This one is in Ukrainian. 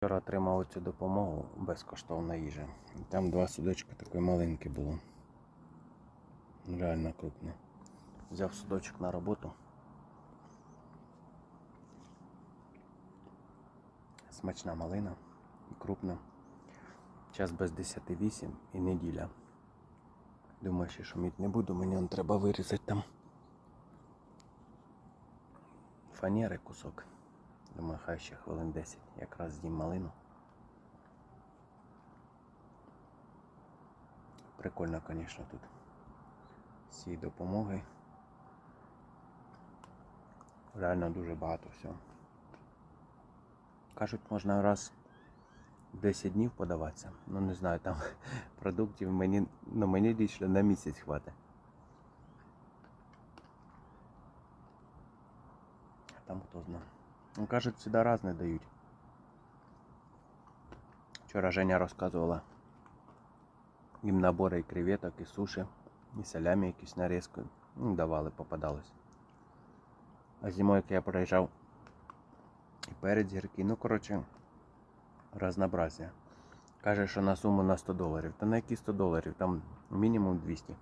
Вчора отримав цю допомогу безкоштовна їжа. Там два судочка такої маленькі було. Реально крупне. Взяв судочок на роботу. Смачна малина крупна. Час без 10.08 і неділя. Думаю, ще шуміть не буду, мені треба вирізати там. Фанери кусок. Думаю, хай ще хвилин 10. Якраз з'їм малину. Прикольно, звісно, тут. Цієї допомоги. Реально дуже багато всього. Кажуть, можна раз в 10 днів подаватися. Ну не знаю, там продуктів мені, ну мені лічно на місяць хватить. Там хто знає. Ну, кажуть, всегда разне дають. Вчора Женя розказувала. Їм набори і креветок, і суші, і салямі якісь нарізки. Ну, давали, попадалось. А зимою, як я проїжджав, і перець гіркий, ну коротше, разнообразие. Каже, що на суму на 100 доларів. Та на які 100 доларів? Там мінімум 200.